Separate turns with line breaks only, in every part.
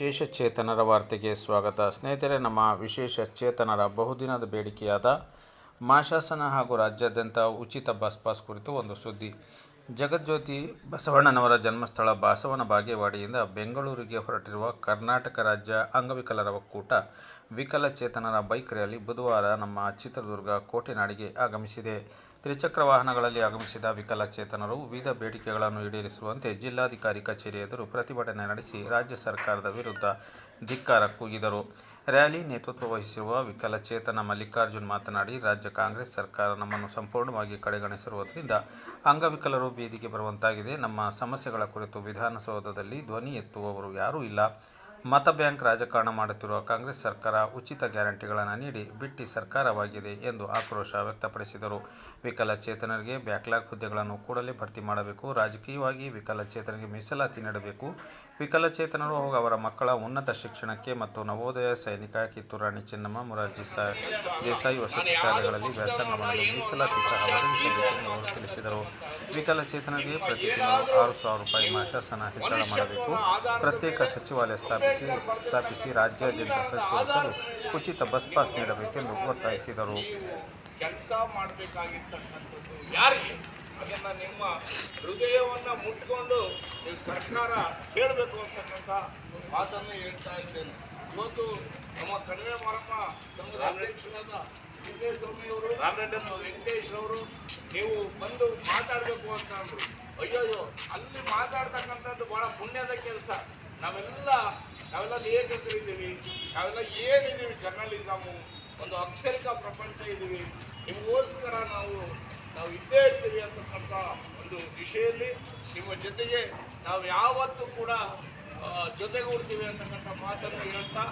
ವಿಶೇಷ ಚೇತನರ ವಾರ್ತೆಗೆ ಸ್ವಾಗತ. ಸ್ನೇಹಿತರೆ, ನಮ್ಮ ವಿಶೇಷ ಚೇತನರ ಬಹುದಿನದ ಬೇಡಿಕೆಯಾದ ಮಾಶಾಸನ ಹಾಗೂ ರಾಜ್ಯಾದ್ಯಂತ ಉಚಿತ ಬಸ್ ಪಾಸ್ ಕುರಿತು ಒಂದು ಸುದ್ದಿ. ಜಗಜ್ಯೋತಿ ಬಸವಣ್ಣನವರ ಜನ್ಮಸ್ಥಳ ಬಾಸವನ ಬಾಗೇವಾಡಿಯಿಂದ ಬೆಂಗಳೂರಿಗೆ ಹೊರಟಿರುವ ಕರ್ನಾಟಕ ರಾಜ್ಯ ಅಂಗವಿಕಲರ ಒಕ್ಕೂಟ ವಿಕಲಚೇತನರ ಬೈಕ್ ರ್ಯಾಲಿ ಬುಧವಾರ ನಮ್ಮ ಚಿತ್ರದುರ್ಗ ಕೋಟೆನಾಡಿಗೆ ಆಗಮಿಸಿದೆ. ತ್ರಿಚಕ್ರ ವಾಹನಗಳಲ್ಲಿ ಆಗಮಿಸಿದ ವಿಕಲಚೇತನರು ವಿವಿಧ ಬೇಡಿಕೆಗಳನ್ನು ಈಡೇರಿಸುವಂತೆ ಜಿಲ್ಲಾಧಿಕಾರಿ ಕಚೇರಿ ಎದುರು ಪ್ರತಿಭಟನೆ ನಡೆಸಿ ರಾಜ್ಯ ಸರ್ಕಾರದ ವಿರುದ್ಧ ಧಿಕ್ಕಾರ ಕೂಗಿದರು. ರ್ಯಾಲಿ ನೇತೃತ್ವ ವಹಿಸಿರುವ ವಿಕಲಚೇತನ ಮಲ್ಲಿಕಾರ್ಜುನ್ ಮಾತನಾಡಿ, ರಾಜ್ಯ ಕಾಂಗ್ರೆಸ್ ಸರ್ಕಾರ ನಮ್ಮನ್ನು ಸಂಪೂರ್ಣವಾಗಿ ಕಡೆಗಣಿಸಿರುವುದರಿಂದ ಅಂಗವಿಕಲರು ಬೀದಿಗೆ ಬರುವಂತಾಗಿದೆ. ನಮ್ಮ ಸಮಸ್ಯೆಗಳ ಕುರಿತು ವಿಧಾನಸೌಧದಲ್ಲಿ ಧ್ವನಿ ಎತ್ತುವವರು ಯಾರೂ ಇಲ್ಲ. ಮತ ಬ್ಯಾಂಕ್ ರಾಜಕಾರಣ ಮಾಡುತ್ತಿರುವ ಕಾಂಗ್ರೆಸ್ ಸರ್ಕಾರ ಉಚಿತ ಗ್ಯಾರಂಟಿಗಳನ್ನು ನೀಡಿ ಬಿಟ್ಟಿ ಸರ್ಕಾರವಾಗಿದೆ ಎಂದು ಆಕ್ರೋಶ ವ್ಯಕ್ತಪಡಿಸಿದರು. ವಿಕಲಚೇತನರಿಗೆ ಬ್ಯಾಕ್ಲಾಗ್ ಹುದ್ದೆಗಳನ್ನು ಕೂಡಲೇ ಭರ್ತಿ ಮಾಡಬೇಕು, ರಾಜಕೀಯವಾಗಿ ವಿಕಲಚೇತನರಿಗೆ ಮೀಸಲಾತಿ ನೀಡಬೇಕು. ವಿಕಲಚೇತನರು ಹಾಗೂ ಅವರ ಮಕ್ಕಳ ಉನ್ನತ ಶಿಕ್ಷಣಕ್ಕೆ ಮತ್ತು ನವೋದಯ ಸೈನಿಕ ಕಿತ್ತೂರಾಣಿ ಚೆನ್ನಮ್ಮ, ಮೊರಾರ್ಜಿ ದೇಸಾಯಿ ವಸತಿ ಶಾಲೆಗಳಲ್ಲಿ ವ್ಯಾಸಂಗ ಮಾಡಲು ಮೀಸಲಾತಿ ಸಹ ಒದಗಿಸಬೇಕು ಅವರು ತಿಳಿಸಿದರು. ವಿಕಲಚೇತನರಿಗೆ ಪ್ರತಿ ತಿಂಗಳು ಆರು ಸಾವಿರ ರೂಪಾಯಿ ಮಾಶಾಸನ ಹೆಚ್ಚಳ ಮಾಡಬೇಕು. ಪ್ರತ್ಯೇಕ ಸಚಿವಾಲಯ ಸ್ಥಾಪಿಸಿ ಸ್ಥಾಪಿಸಿ ರಾಜ್ಯಾದ್ಯಂತ ಸಂಚರಿಸಲು ಉಚಿತ ಬಸ್ ಪಾಸ್ ನೀಡಬೇಕೆಂದು ಒತ್ತಾಯಿಸಿದರು.
ಕೆಲಸ ಮಾಡಬೇಕಾಗಿರ್ತಕ್ಕಂಥದ್ದು ಯಾರಿಗೆ? ಅದನ್ನ ನಿಮ್ಮ ಹೃದಯವನ್ನ ಮುಟ್ಕೊಂಡು ನೀವು ಸರ್ಕಾರ ಕೇಳಬೇಕು ಅಂತಕ್ಕಂಥ ಮಾತನ್ನು ಹೇಳ್ತಾ ಇದ್ದೇನೆ. ಇವತ್ತು ನಮ್ಮ ಕಣಿವೆ ಮಾರಮ್ಮ ಸಂಘದ ವೆಂಕಟೇಶ್ವರವರು ವೆಂಕಟೇಶ್ ಅವರು ನೀವು ಬಂದು ಮಾತಾಡಬೇಕು ಅಂತ ಅಯ್ಯೋಯ್ಯೋ, ಅಲ್ಲಿ ಮಾತಾಡ್ತಕ್ಕಂಥದ್ದು ಬಹಳ ಪುಣ್ಯದ ಕೆಲಸ. ನಾವೆಲ್ಲ ನಾವೆಲ್ಲ ಲೇಖಕರಿದ್ದೀವಿ ನಾವೆಲ್ಲ ಏನಿದ್ದೀವಿ ಜರ್ನಲಿಸಮು ಒಂದು ಅಕ್ಷರಿಕ ಪ್ರಪಂಚ ಇದ್ದೀವಿ. ನಿಮಗೋಸ್ಕರ ನಾವು ನಾವು ಇದ್ದೇ ಇರ್ತೀವಿ ಅಂತಕ್ಕಂಥ ಒಂದು ದಿಶೆಯಲ್ಲಿ ನಿಮ್ಮ ಜೊತೆಗೆ ನಾವು ಯಾವತ್ತೂ ಕೂಡ ಜೊತೆಗೂಡ್ತೀವಿ ಅಂತಕ್ಕಂಥ ಮಾತನ್ನು ಹೇಳ್ತಾ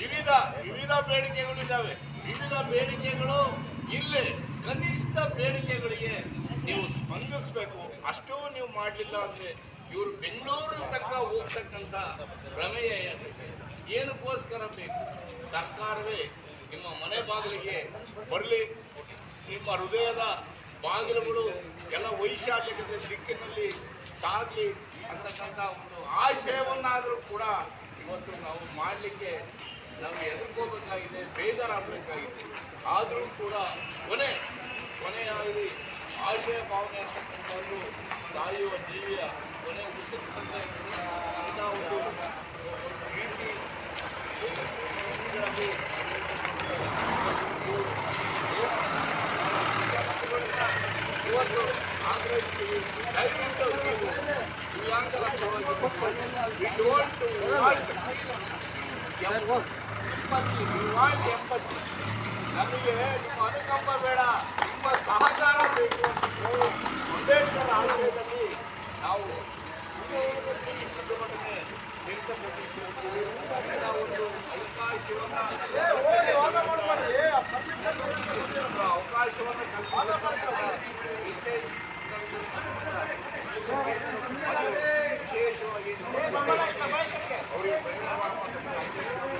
ವಿವಿಧ ವಿವಿಧ ಬೇಡಿಕೆಗಳು ಇದ್ದಾವೆ. ವಿವಿಧ ಬೇಡಿಕೆಗಳು ಇಲ್ಲಿ. ಕನಿಷ್ಠ ಬೇಡಿಕೆಗಳಿಗೆ ನೀವು ಸ್ಪಂದಿಸಬೇಕು. ಅಷ್ಟೂ ನೀವು ಮಾಡಲಿಲ್ಲ ಅಂದ್ರೆ ಇವರು ಬೆಂಗಳೂರು ತನಕ ಹೋಗ್ತಕ್ಕಂಥ ಪ್ರಮೇಯ ಏನು? ಏನಕ್ಕೋಸ್ಕರ ಬೇಕು? ಸರ್ಕಾರವೇ ನಿಮ್ಮ ಮನೆ ಬಾಗಿಲಿಗೆ ಬರಲಿ. ನಿಮ್ಮ ಹೃದಯದ ಬಾಗಿಲುಗಳು ಎಲ್ಲ ವೈಶಾಲ್ಯದ ದಿಕ್ಕಿನಲ್ಲಿ ಸಾಗಲಿ ಅಂತಕ್ಕಂಥ ಒಂದು ಆಶಯವನ್ನಾದರೂ ಕೂಡ ಇವತ್ತು ನಾವು ಮಾಡಲಿಕ್ಕೆ ನಾವು ಎದುರ್ಕೋಬೇಕಾಗಿದೆ ಬೇಜಾರಾಗಬೇಕಾಗಿದೆ. ಆದರೂ ಕೂಡ ಎಂಪತ್ತಿ ನಮಗೆ ನಿಮ್ಮ ಅನುಕಂಪ ಬೇಡ ನಿಮ್ಮ ಸಹಕಾರ ಬೇಕು ಅಂತ ಹೇಳಿ ಅಂಬೇಡ್ಕರ್ ಆಶಯದಲ್ಲಿ ನಾವು ಈ ಪ್ರತಿಭಟನೆ ವ್ಯಕ್ತಪಡಿಸಿರ್ತೀವಿ ಇಂಥ ಒಂದು ಅವಕಾಶವನ್ನ ಅವಕಾಶವನ್ನು Thank you.